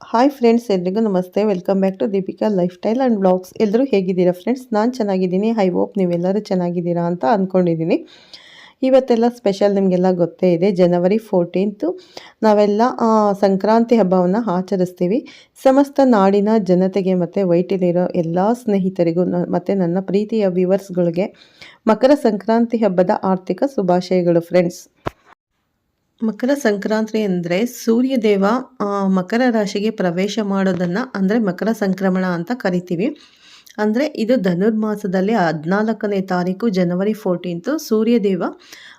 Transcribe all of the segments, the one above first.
Hi friends ಎಲ್ರಿಗೂ ನಮಸ್ತೆ. Welcome back to Deepika lifestyle and vlogs ಎಲ್ಲರೂ ಹೇಗಿದ್ದೀರಾ ಫ್ರೆಂಡ್ಸ್ ನಾನು ಚೆನ್ನಾಗಿದ್ದೀನಿ. ಐ ಹೋಪ್ ನೀವೆಲ್ಲರೂ ಚೆನ್ನಾಗಿದ್ದೀರಾ ಅಂತ ಅಂದ್ಕೊಂಡಿದ್ದೀನಿ ಇವತ್ತೆಲ್ಲ ಸ್ಪೆಷಲ್ ನಿಮಗೆಲ್ಲ ಗೊತ್ತೇ ಇದೆ. ಜನವರಿ ಫೋರ್ಟೀನ್ತು ನಾವೆಲ್ಲ ಸಂಕ್ರಾಂತಿ ಹಬ್ಬವನ್ನು ಆಚರಿಸ್ತೀವಿ. ಸಮಸ್ತ ನಾಡಿನ ಜನತೆಗೆ ಮತ್ತು ವೈಟಿಲಿರೋ ಎಲ್ಲ ಸ್ನೇಹಿತರಿಗೂ ಮತ್ತು ನನ್ನ ಪ್ರೀತಿಯ ವ್ಯೂವರ್ಸ್ಗಳಿಗೆ ಮಕರ ಸಂಕ್ರಾಂತಿ ಹಬ್ಬದ ಆರ್ಥಿಕ ಶುಭಾಶಯಗಳು ಫ್ರೆಂಡ್ಸ್ ಮಕರ ಸಂಕ್ರಾಂತಿ ಅಂದರೆ ಸೂರ್ಯದೇವ ಮಕರ ರಾಶಿಗೆ ಪ್ರವೇಶ ಮಾಡೋದನ್ನು ಅಂದರೆ ಮಕರ ಸಂಕ್ರಮಣ ಅಂತ ಕರಿತೀವಿ. ಅಂದರೆ ಇದು ಧನುರ್ಮಾಸದಲ್ಲಿ ಹದಿನಾಲ್ಕನೇ ತಾರೀಕು, ಜನವರಿ ಫೋರ್ಟೀನ್ತು ಸೂರ್ಯದೇವ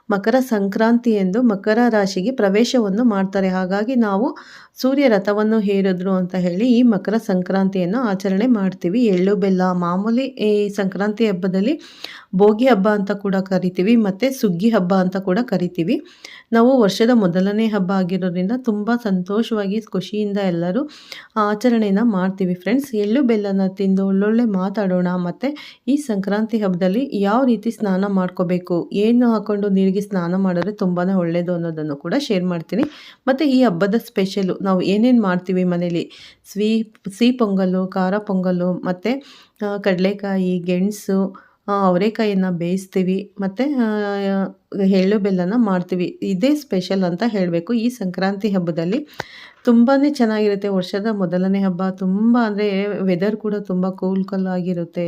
ಮಕರ ಸಂಕ್ರಾಂತಿ ಎಂದು ಮಕರ ರಾಶಿಗೆ ಪ್ರವೇಶವನ್ನು ಮಾಡ್ತಾರೆ. ಹಾಗಾಗಿ ನಾವು ಸೂರ್ಯ ರಥವನ್ನು ಹೇರಿದ್ರು ಅಂತ ಹೇಳಿ ಈ ಮಕರ ಸಂಕ್ರಾಂತಿಯನ್ನು ಆಚರಣೆ ಮಾಡ್ತೀವಿ. ಎಳ್ಳು, ಬೆಲ್ಲ, ಮಾಮೂಲಿ ಈ ಸಂಕ್ರಾಂತಿ ಹಬ್ಬದಲ್ಲಿ ಭೋಗಿ ಹಬ್ಬ ಅಂತ ಕೂಡ ಕರಿತೀವಿ ಮತ್ತು ಸುಗ್ಗಿ ಹಬ್ಬ ಅಂತ ಕೂಡ ಕರಿತೀವಿ. ನಾವು ವರ್ಷದ ಮೊದಲನೇ ಹಬ್ಬ ಆಗಿರೋದ್ರಿಂದ ತುಂಬ ಸಂತೋಷವಾಗಿ ಖುಷಿಯಿಂದ ಎಲ್ಲರೂ ಆಚರಣೆನ ಮಾಡ್ತೀವಿ ಫ್ರೆಂಡ್ಸ್. ಎಳ್ಳು, ಬೆಲ್ಲನ ತಿಂದು ಒಳ್ಳೊಳ್ಳೆ ಮಾತಾಡೋಣ ಮತ್ತು ಈ ಸಂಕ್ರಾಂತಿ ಹಬ್ಬದಲ್ಲಿ ಯಾವ ರೀತಿ ಸ್ನಾನ ಮಾಡ್ಕೋಬೇಕು, ಏನು ಹಾಕ್ಕೊಂಡು ನೀರಿಗೆ ಸ್ನಾನ ಮಾಡಿದ್ರೆ ತುಂಬಾ ಒಳ್ಳೆಯದು ಅನ್ನೋದನ್ನು ಕೂಡ ಶೇರ್ ಮಾಡ್ತೀನಿ. ಮತ್ತು ಈ ಹಬ್ಬದ ಸ್ಪೆಷಲು ನಾವು ಏನೇನು ಮಾಡ್ತೀವಿ ಮನೇಲಿ? ಸ್ವೀ, ಸಿಹಿ ಪೊಂಗಲ್ಲು ಖಾರ ಪೊಂಗಲ್ಲು ಮತ್ತು ಕಡಲೆಕಾಯಿ, ಗೆಣಸು ಅವರೆಕಾಯಿಯನ್ನು ಬೇಯಿಸ್ತೀವಿ. ಮತ್ತು ಎಳ್ಳು ಬೆಲ್ಲನ ಮಾಡ್ತೀವಿ. ಇದೇ ಸ್ಪೆಷಲ್ ಅಂತ ಹೇಳಬೇಕು. ಈ ಸಂಕ್ರಾಂತಿ ಹಬ್ಬದಲ್ಲಿ ತುಂಬಾ ಚೆನ್ನಾಗಿರುತ್ತೆ. ವರ್ಷದ ಮೊದಲನೇ ಹಬ್ಬ ತುಂಬ ಅಂದರೆ ವೆದರ್ ಕೂಡ ತುಂಬ ಕೂಲ್ ಆಗಿರುತ್ತೆ.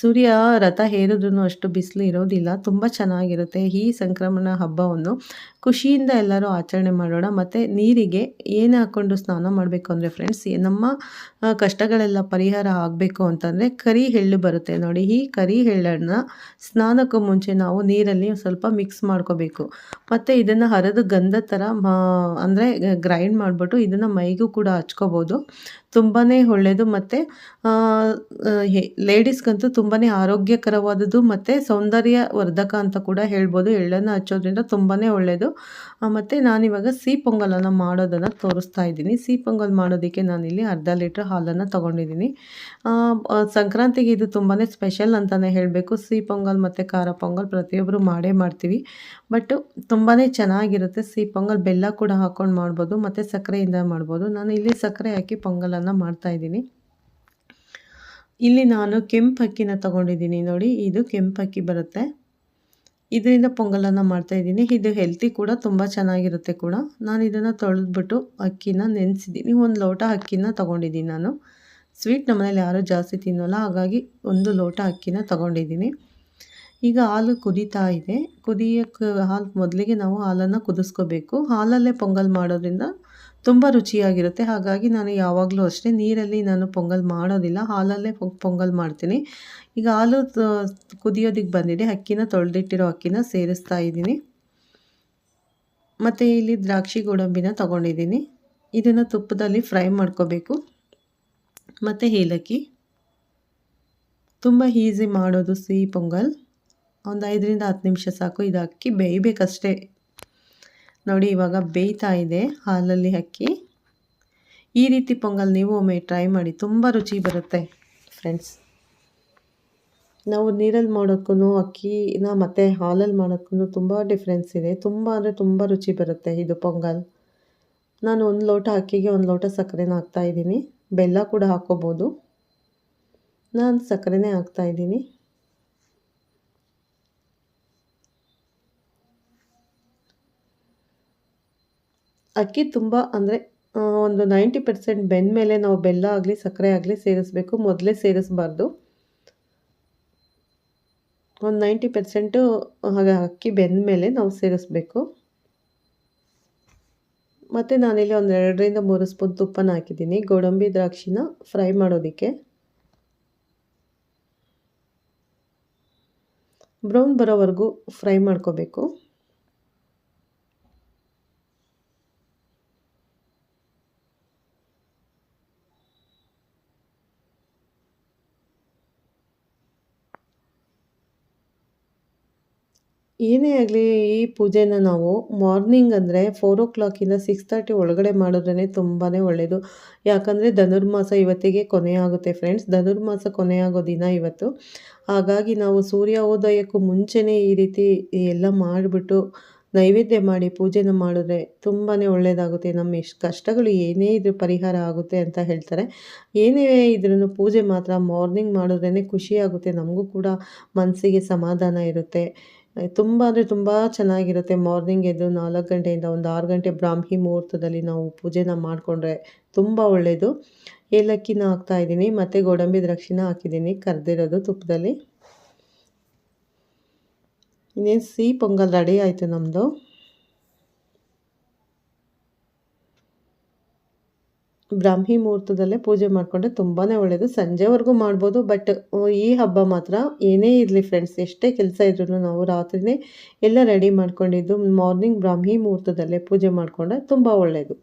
ಸೂರ್ಯ ರಥ ಹೇರಿದ್ರೂ ಅಷ್ಟು ಬಿಸಿಲು ಇರೋದಿಲ್ಲ. ತುಂಬ ಚೆನ್ನಾಗಿರುತ್ತೆ ಈ ಸಂಕ್ರಮಣ ಹಬ್ಬವನ್ನು. ಖುಷಿಯಿಂದ ಎಲ್ಲರೂ ಆಚರಣೆ ಮಾಡೋಣ. ಮತ್ತು ನೀರಿಗೆ ಏನು ಹಾಕ್ಕೊಂಡು ಸ್ನಾನ ಮಾಡಬೇಕು ಅಂದರೆ ಫ್ರೆಂಡ್ಸ್ ನಮ್ಮ ಕಷ್ಟಗಳೆಲ್ಲ ಪರಿಹಾರ ಆಗಬೇಕು ಅಂತಂದರೆ ಕರಿ ಎಳ್ಳು ಬರುತ್ತೆ ನೋಡಿ. ಈ ಕರಿ ಎಳ್ಳನ್ನು ಸ್ನಾನಕ್ಕೂ ಮುಂಚೆ ನಾವು ನೀರಲ್ಲಿ ಸ್ವಲ್ಪ ಮಿಕ್ಸ್ ಮಾಡ್ಕೋಬೇಕು. ಮತ್ತು ಇದನ್ನು ಹರಿದು ಗಂಧ ಥರ ಅಂದರೆ ಗ್ರೈಂಡ್ ಮಾಡಿಬಿಟ್ಟು ಇದನ್ನು ಮೈಗೂ ಕೂಡ ಹಚ್ಕೋಬೋದು. ತುಂಬಾ ಒಳ್ಳೆಯದು ಮತ್ತು ಲೇಡೀಸ್ಗಂತೂ ತುಂಬಾ ಆರೋಗ್ಯಕರವಾದದ್ದು ಮತ್ತು ಸೌಂದರ್ಯ ವರ್ಧಕ ಅಂತ ಕೂಡ ಹೇಳ್ಬೋದು. ಎಳ್ಳನ್ನು ಹಚ್ಚೋದ್ರಿಂದ ತುಂಬಾ ಒಳ್ಳೆಯದು ಮತ್ತು ನಾನಿವಾಗ ಸಿಹಿ ಪೊಂಗಲನ್ನು ಮಾಡೋದನ್ನು ತೋರಿಸ್ತಾ ಇದ್ದೀನಿ. ಸಿಹಿ ಪೊಂಗಲ್ ಮಾಡೋದಕ್ಕೆ ನಾನಿಲ್ಲಿ ಅರ್ಧ ಲೀಟ್ರ್ ಹಾಲನ್ನು ತೊಗೊಂಡಿದ್ದೀನಿ. ಸಂಕ್ರಾಂತಿಗೆ ಇದು ತುಂಬಾ ಸ್ಪೆಷಲ್ ಅಂತಲೇ ಹೇಳಬೇಕು. ಸಿಹಿ ಪೊಂಗಲ್ ಮತ್ತು ಖಾರ ಪೊಂಗಲ್ ಪ್ರತಿಯೊಬ್ಬರು ಮಾಡೇ ಮಾಡ್ತೀವಿ. ಬಟ್ ತುಂಬಾ ಚೆನ್ನಾಗಿರುತ್ತೆ. ಸಿಹಿ ಪೊಂಗಲ್ ಬೆಲ್ಲ ಕೂಡ ಹಾಕ್ಕೊಂಡು ಮಾಡ್ಬೋದು, ಮತ್ತು ಸಕ್ಕರೆಯಿಂದ ಮಾಡ್ಬೋದು. ನಾನು ಇಲ್ಲಿ ಸಕ್ಕರೆ ಹಾಕಿ ಪೊಂಗಲನ್ನು ಮಾಡ್ತಾಯಿದ್ದೀನಿ ಇಲ್ಲಿ ನಾನು ಕೆಂಪು ಅಕ್ಕಿನ ತೊಗೊಂಡಿದ್ದೀನಿ ನೋಡಿ, ಇದು ಕೆಂಪು ಅಕ್ಕಿ ಬರುತ್ತೆ. ಇದರಿಂದ ಪೊಂಗಲನ್ನು ಮಾಡ್ತಾಯಿದ್ದೀನಿ ಇದು ಹೆಲ್ತಿ ಕೂಡ, ತುಂಬ ಚೆನ್ನಾಗಿರುತ್ತೆ ಕೂಡ. ನಾನು ಇದನ್ನು ತೊಳೆದ್ಬಿಟ್ಟು ಅಕ್ಕಿನ ನೆನೆಸಿದ್ದೀನಿ. ಒಂದು ಲೋಟ ಅಕ್ಕಿನ ತೊಗೊಂಡಿದ್ದೀನಿ ನಾನು. ಸ್ವೀಟ್ ನಮ್ಮನೇಲಿ ಯಾರೂ ಜಾಸ್ತಿ ತಿನ್ನೋಲ್ಲ, ಹಾಗಾಗಿ ಒಂದು ಲೋಟ ಅಕ್ಕಿನ ತೊಗೊಂಡಿದ್ದೀನಿ. ಈಗ ಹಾಲು ಕುದೀತಾ ಇದೆ. ಕುದಿಯೋಕ್ಕೆ ಹಾಲು ಮೊದಲಿಗೆ ನಾವು ಹಾಲನ್ನು ಕುದಿಸ್ಕೋಬೇಕು. ಹಾಲಲ್ಲೇ ಪೊಂಗಲ್ ಮಾಡೋದ್ರಿಂದ ತುಂಬ ರುಚಿಯಾಗಿರುತ್ತೆ. ಹಾಗಾಗಿ ನಾನು ಯಾವಾಗಲೂ ಅಷ್ಟೇ ನೀರಲ್ಲಿ ನಾನು ಪೊಂಗಲ್ ಮಾಡೋದಿಲ್ಲ. ಹಾಲಲ್ಲೇ ಪೊಂಗಲ್ ಮಾಡ್ತೀನಿ. ಈಗ ಹಾಲು ಕುದಿಯೋದಕ್ಕೆ ಬಂದಿದೆ. ಅಕ್ಕಿನ ತೊಳೆದಿಟ್ಟಿರೋ ಅಕ್ಕಿನ ಸೇರಿಸ್ತಾ ಇದ್ದೀನಿ. ಮತ್ತು ಇಲ್ಲಿ ದ್ರಾಕ್ಷಿ ಗೋಡಂಬಿನ ತೊಗೊಂಡಿದ್ದೀನಿ. ಇದನ್ನು ತುಪ್ಪದಲ್ಲಿ ಫ್ರೈ ಮಾಡ್ಕೋಬೇಕು. ಮತ್ತು ಏಲಕ್ಕಿ. ತುಂಬ ಈಸಿ ಮಾಡೋದು ಸಿಹಿ ಪೊಂಗಲ್. ಒಂದು ಐದರಿಂದ ಹತ್ತು ನಿಮಿಷ ಸಾಕು, ಇದು ಅಕ್ಕಿ ಬೇಯಬೇಕಷ್ಟೇ. ನೋಡಿ, ಇವಾಗ ಬೇಯ್ತಾ ಇದೆ, ಹಾಲಲ್ಲಿ ಅಕ್ಕಿ. ಈ ರೀತಿ ಪೊಂಗಲ್ ನೀವು ಒಮ್ಮೆ ಟ್ರೈ ಮಾಡಿ, ತುಂಬ ರುಚಿ ಬರುತ್ತೆ, ಫ್ರೆಂಡ್ಸ್. ನಾವು ನೀರಲ್ಲಿ ಮಾಡೋಕ್ಕೂ ಅಕ್ಕಿನ ಮತ್ತು ಹಾಲಲ್ಲಿ ಮಾಡೋಕ್ಕೂ ತುಂಬ ಡಿಫ್ರೆನ್ಸ್ ಇದೆ. ತುಂಬ ಅಂದರೆ ತುಂಬ ರುಚಿ ಬರುತ್ತೆ ಇದು ಪೊಂಗಲ್. ನಾನು ಒಂದು ಲೋಟ ಅಕ್ಕಿಗೆ ಒಂದು ಲೋಟ ಸಕ್ಕರೆನ ಹಾಕ್ತಾ ಇದ್ದೀನಿ. ಬೆಲ್ಲ ಕೂಡ ಹಾಕ್ಕೋಬೋದು. ನಾನು ಸಕ್ಕರೆನೇ ಹಾಕ್ತಾ ಅಕ್ಕಿ ತುಂಬ ಅಂದರೆ ಒಂದು ನೈಂಟಿ ಪರ್ಸೆಂಟ್ ಬೆಂದ ಮೇಲೆ ನಾವು ಬೆಲ್ಲ ಆಗಲಿ, ಸಕ್ಕರೆ ಆಗಲಿ ಸೇರಿಸ್ಬೇಕು. ಮೊದಲೇ ಸೇರಿಸ್ಬಾರ್ದು. ಒಂದು ನೈಂಟಿ ಪರ್ಸೆಂಟು ಹಾಗೆ ಅಕ್ಕಿ ಬೆಂದ ಮೇಲೆ ನಾವು ಸೇರಿಸ್ಬೇಕು. ಮತ್ತು ನಾನಿಲ್ಲಿ ಒಂದು ಎರಡರಿಂದ ಮೂರು ಸ್ಪೂನ್ ತುಪ್ಪನ ಹಾಕಿದ್ದೀನಿ. ಗೋಡಂಬಿ ದ್ರಾಕ್ಷಿನ ಫ್ರೈ ಮಾಡೋದಕ್ಕೆ. ಬ್ರೌನ್ ಬರೋವರೆಗೂ ಫ್ರೈ ಮಾಡ್ಕೋಬೇಕು. ಏನೇ ಆಗಲಿ ಈ ಪೂಜೆನ ನಾವು ಮಾರ್ನಿಂಗ್ ಅಂದರೆ ಫೋರ್ ಓ ಕ್ಲಾಕಿಂದ ಸಿಕ್ಸ್ ತರ್ಟಿ ಒಳಗಡೆ ಮಾಡಿದ್ರೇ ತುಂಬಾ ಒಳ್ಳೆಯದು ಯಾಕಂದರೆ ಧನುರ್ಮಾಸ ಇವತ್ತಿಗೆ ಕೊನೆಯಾಗುತ್ತೆ ಫ್ರೆಂಡ್ಸ್ ಧನುರ್ಮಾಸ ಕೊನೆಯಾಗೋ ದಿನ ಇವತ್ತು. ಹಾಗಾಗಿ ನಾವು ಸೂರ್ಯೋದಯಕ್ಕೂ ಮುಂಚೆನೇ ಈ ರೀತಿ ಎಲ್ಲ ಮಾಡಿಬಿಟ್ಟು ನೈವೇದ್ಯ ಮಾಡಿ ಪೂಜೆನ ಮಾಡಿದ್ರೆ ತುಂಬಾ ಒಳ್ಳೆಯದಾಗುತ್ತೆ ನಮ್ಮ ಎಷ್ಟು ಕಷ್ಟಗಳು ಏನೇ ಇದ್ರ ಪರಿಹಾರ ಆಗುತ್ತೆ ಅಂತ ಹೇಳ್ತಾರೆ. ಏನೇ ಇದ್ರೂ ಪೂಜೆ ಮಾತ್ರ ಮಾರ್ನಿಂಗ್ ಮಾಡಿದ್ರೇ ಖುಷಿಯಾಗುತ್ತೆ ನಮಗೂ ಕೂಡ ಮನಸ್ಸಿಗೆ ಸಮಾಧಾನ ಇರುತ್ತೆ. ತುಂಬ ಅಂದರೆ ತುಂಬ ಚೆನ್ನಾಗಿರುತ್ತೆ. ಮಾರ್ನಿಂಗ್ ಎದ್ದು ನಾಲ್ಕು ಗಂಟೆಯಿಂದ ಒಂದು ಆರು ಗಂಟೆ ಬ್ರಾಹ್ಮಿ ಮುಹೂರ್ತದಲ್ಲಿ ನಾವು ಪೂಜೆನ ಮಾಡಿಕೊಂಡ್ರೆ ತುಂಬ ಒಳ್ಳೆಯದು ಏಲಕ್ಕಿನ ಹಾಕ್ತಾಯಿದ್ದೀನಿ ಮತ್ತು ಗೋಡಂಬಿ ದ್ರಾಕ್ಷಿನ ಹಾಕಿದ್ದೀನಿ, ಕರೆದಿರೋದು ತುಪ್ಪದಲ್ಲಿ. ಇನ್ನೇನು ಸಿಹಿ ಪೊಂಗಲ್ ರೆಡಿ ಆಯಿತು ನಮ್ಮದು ಬ್ರಾಹ್ಮಿ ಮುಹೂರ್ತದಲ್ಲೇ ಪೂಜೆ ಮಾಡಿಕೊಂಡ್ರೆ ತುಂಬಾ ಒಳ್ಳೆಯದು ಸಂಜೆವರೆಗೂ ಮಾಡ್ಬೋದು ಬಟ್ ಈ ಹಬ್ಬ ಮಾತ್ರ ಏನೇ ಇರಲಿ ಫ್ರೆಂಡ್ಸ್ ಎಷ್ಟೇ ಕೆಲಸ ಇದ್ರೂ ನಾವು ರಾತ್ರಿನೇ ಎಲ್ಲ ರೆಡಿ ಮಾಡ್ಕೊಂಡಿದ್ದು ಮಾರ್ನಿಂಗ್ ಬ್ರಾಹ್ಮಿ ಮುಹೂರ್ತದಲ್ಲೇ ಪೂಜೆ ಮಾಡಿಕೊಂಡ್ರೆ ತುಂಬ ಒಳ್ಳೆಯದು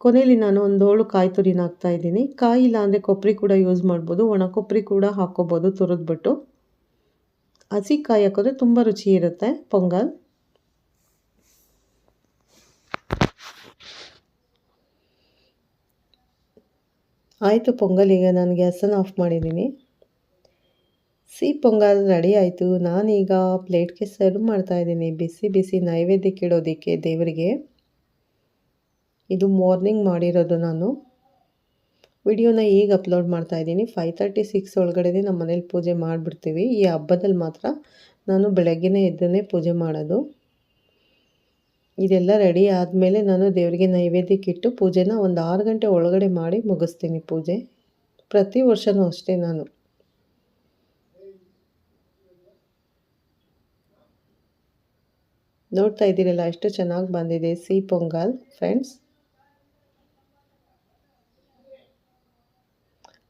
ಕೊನೆಯಲ್ಲಿ ನಾನು ಒಂದು ಹೋಳು ಕಾಯಿ ತುರಿನ ಹಾಕ್ತಾ ಇದ್ದೀನಿ. ಕಾಯಿ ಇಲ್ಲ ಅಂದರೆ ಕೊಬ್ಬರಿ ಕೂಡ ಯೂಸ್ ಮಾಡ್ಬೋದು, ಒಣ ಕೊಬ್ಬರಿ ಕೂಡ ಹಾಕ್ಕೋಬೋದು ತುರಿದ್ಬಿಟ್ಟು. ಹಸಿ ಕಾಯಿ ಹಾಕಿದ್ರೆ ತುಂಬ ರುಚಿ ಇರುತ್ತೆ, ಪೊಂಗಲ್. ಆಯಿತು ಪೊಂಗಲ್, ಈಗ ನಾನು ಗ್ಯಾಸನ್ನು ಆಫ್ ಮಾಡಿದ್ದೀನಿ. ಸಿ ಪೊಂಗಲ್ ರೆಡಿ ಆಯಿತು. ನಾನೀಗ ಪ್ಲೇಟ್ಗೆ ಸರ್ವ್ ಮಾಡ್ತಾಯಿದ್ದೀನಿ ಬಿಸಿ ಬಿಸಿ ನೈವೇದ್ಯಕ್ಕೆ ಇಡೋದಕ್ಕೆ ದೇವರಿಗೆ. ಇದು ಮಾರ್ನಿಂಗ್ ಮಾಡಿರೋದು ನಾನು. ವಿಡಿಯೋನ ಈಗ ಅಪ್ಲೋಡ್ ಮಾಡ್ತಾ ಇದ್ದೀನಿ. ಫೈವ್ ತರ್ಟಿ ಸಿಕ್ಸ್ ಒಳಗಡೆ ನಮ್ಮ ಮನೇಲಿ ಪೂಜೆ ಮಾಡಿಬಿಡ್ತೀವಿ. ಈ ಹಬ್ಬದಲ್ಲಿ ಮಾತ್ರ ನಾನು ಬೆಳಗ್ಗೆನೇ ಎದ್ದನ್ನೇ ಪೂಜೆ ಮಾಡೋದು. ಇದೆಲ್ಲ ರೆಡಿ ಆದಮೇಲೆ ನಾನು ದೇವರಿಗೆ ನೈವೇದ್ಯಕ್ಕೆ ಇಟ್ಟು ಪೂಜೆನ ಒಂದು ಆರು ಗಂಟೆ ಒಳಗಡೆ ಮಾಡಿ ಮುಗಿಸ್ತೀನಿ ಪೂಜೆ. ಪ್ರತಿ ವರ್ಷವೂ ಅಷ್ಟೇ ನಾನು. ನೋಡ್ತಾ ಇದ್ದೀರಲ್ಲ, ಎಷ್ಟು ಚೆನ್ನಾಗಿ ಬಂದಿದೆ ಸಿ ಪೊಂಗಲ್ ಫ್ರೆಂಡ್ಸ್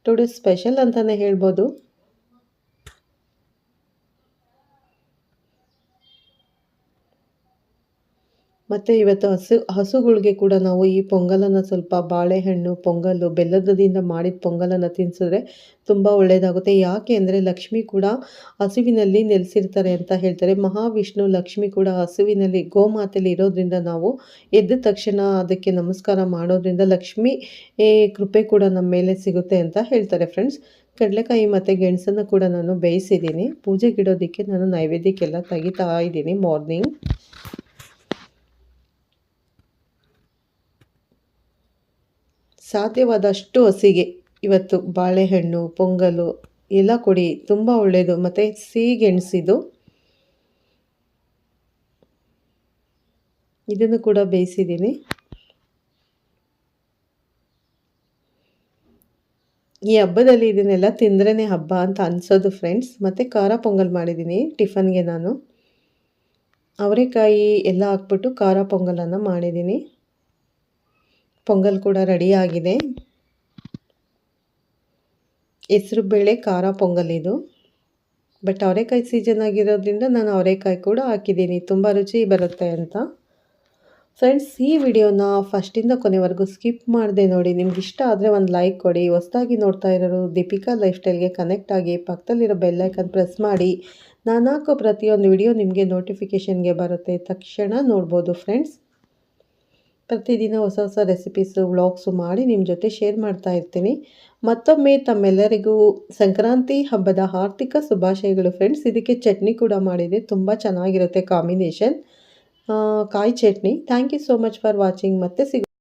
ಟುಡೇ ಸ್ಪೆಷಲ್ ಅಂತಲೇ ಹೇಳ್ಬೋದು. ಮತ್ತು ಇವತ್ತು ಹಸು, ಹಸುಗಳಿಗೆ ಕೂಡ ನಾವು ಈ ಪೊಂಗಲನ್ನು ಸ್ವಲ್ಪ ಬಾಳೆಹಣ್ಣು ಪೊಂಗಲ್ಲು ಬೆಲ್ಲದದಿಂದ ಮಾಡಿದ ಪೊಂಗಲನ್ನು ತಿನ್ಸಿದ್ರೆ ತುಂಬ ಒಳ್ಳೆಯದಾಗುತ್ತೆ ಯಾಕೆ ಅಂದರೆ ಲಕ್ಷ್ಮಿ ಕೂಡ ಹಸುವಿನಲ್ಲಿ ನೆಲೆಸಿರ್ತಾರೆ ಅಂತ ಹೇಳ್ತಾರೆ. ಮಹಾವಿಷ್ಣು ಲಕ್ಷ್ಮಿ ಕೂಡ ಹಸುವಿನಲ್ಲಿ ಗೋಮಾತೆಯಲ್ಲಿ ಇರೋದ್ರಿಂದ ನಾವು ಎದ್ದ ತಕ್ಷಣ ಅದಕ್ಕೆ ನಮಸ್ಕಾರ ಮಾಡೋದ್ರಿಂದ ಲಕ್ಷ್ಮಿ ಕೃಪೆ ಕೂಡ ನಮ್ಮ ಮೇಲೆ ಸಿಗುತ್ತೆ ಅಂತ ಹೇಳ್ತಾರೆ ಫ್ರೆಂಡ್ಸ್ ಕಡಲೆಕಾಯಿ ಮತ್ತು ಗೆಣಸನ್ನು ಕೂಡ ನಾನು ಬೇಯಿಸಿದ್ದೀನಿ. ಪೂಜೆಗಿಡೋದಕ್ಕೆ ನಾನು ನೈವೇದ್ಯಕ್ಕೆಲ್ಲ ತೆಗಿತಾ ಇದ್ದೀನಿ ಮಾರ್ನಿಂಗ್ ಸಾಧ್ಯವಾದಷ್ಟು ಹಸಿಗೆ. ಇವತ್ತು ಬಾಳೆಹಣ್ಣು, ಪೊಂಗಲು ಎಲ್ಲ ಕೊಡಿ. ತುಂಬ ಒಳ್ಳೆಯದು ಮತ್ತು ಸಿಹಿಗೆಣಸಿದು. ಇದನ್ನು ಕೂಡ ಬೇಯಿಸಿದ್ದೀನಿ. ಈ ಹಬ್ಬದಲ್ಲಿ ಇದನ್ನೆಲ್ಲ ತಿಂದ್ರೇ ಹಬ್ಬ ಅಂತ ಅನ್ಸೋದು ಫ್ರೆಂಡ್ಸ್ ಮತ್ತು ಖಾರ ಪೊಂಗಲ್ ಮಾಡಿದ್ದೀನಿ ಟಿಫನ್ಗೆ ನಾನು. ಅವರೆಕಾಯಿ ಎಲ್ಲ ಹಾಕ್ಬಿಟ್ಟು ಖಾರ ಪೊಂಗಲನ್ನು ಮಾಡಿದ್ದೀನಿ. ಪೊಂಗಲ್ ಕೂಡ ರೆಡಿ ಆಗಿದೆ. ಹೆಸರು ಬೇಳೆ, ಖಾರ ಪೊಂಗಲ್ ಇದು. ಬಟ್ ಅವರೆಕಾಯಿ ಸೀಸನ್ ಆಗಿರೋದ್ರಿಂದ ನಾನು ಅವರೆಕಾಯಿ ಕೂಡ ಹಾಕಿದ್ದೀನಿ. ತುಂಬ ರುಚಿ ಬರುತ್ತೆ ಅಂತ. ಫ್ರೆಂಡ್ಸ್ ಈ ವಿಡಿಯೋನ ಫಸ್ಟಿಂದ ಕೊನೆವರೆಗೂ ಸ್ಕಿಪ್ ಮಾಡಿದೆ ನೋಡಿ. ನಿಮ್ಗೆ ಇಷ್ಟ ಆದರೆ ಒಂದು ಲೈಕ್ ಕೊಡಿ. ಹೊಸದಾಗಿ ನೋಡ್ತಾ ಇರೋರು ದೀಪಿಕಾ ಲೈಫ್ ಸ್ಟೈಲ್ಗೆ ಕನೆಕ್ಟ್ ಆಗಿ ಪಕ್ಕದಲ್ಲಿರೋ ಬೆಲ್ಲೈಕನ್ ಪ್ರೆಸ್ ಮಾಡಿ. ನಾನು ಹಾಕೋ ಪ್ರತಿಯೊಂದು ವಿಡಿಯೋ ನಿಮಗೆ ನೋಟಿಫಿಕೇಷನ್ಗೆ ಬರುತ್ತೆ. ತಕ್ಷಣ ನೋಡ್ಬೋದು ಫ್ರೆಂಡ್ಸ್ ಪ್ರತಿದಿನ ಹೊಸ ಹೊಸ ರೆಸಿಪೀಸು ವ್ಲಾಗ್ಸು ಮಾಡಿ ನಿಮ್ಮ ಜೊತೆ ಶೇರ್ ಮಾಡ್ತಾ ಇರ್ತೀನಿ. ಮತ್ತೊಮ್ಮೆ ತಮ್ಮೆಲ್ಲರಿಗೂ ಸಂಕ್ರಾಂತಿ ಹಬ್ಬದ ಆರ್ಥಿಕ ಶುಭಾಶಯಗಳು ಫ್ರೆಂಡ್ಸ್ ಇದಕ್ಕೆ ಚಟ್ನಿ ಕೂಡ ಮಾಡಿದೆ. ತುಂಬ ಚೆನ್ನಾಗಿರುತ್ತೆ ಕಾಂಬಿನೇಷನ್ ಕಾಯಿ chutney. Thank you so much for watching ಮತ್ತೆ ಸಿಗ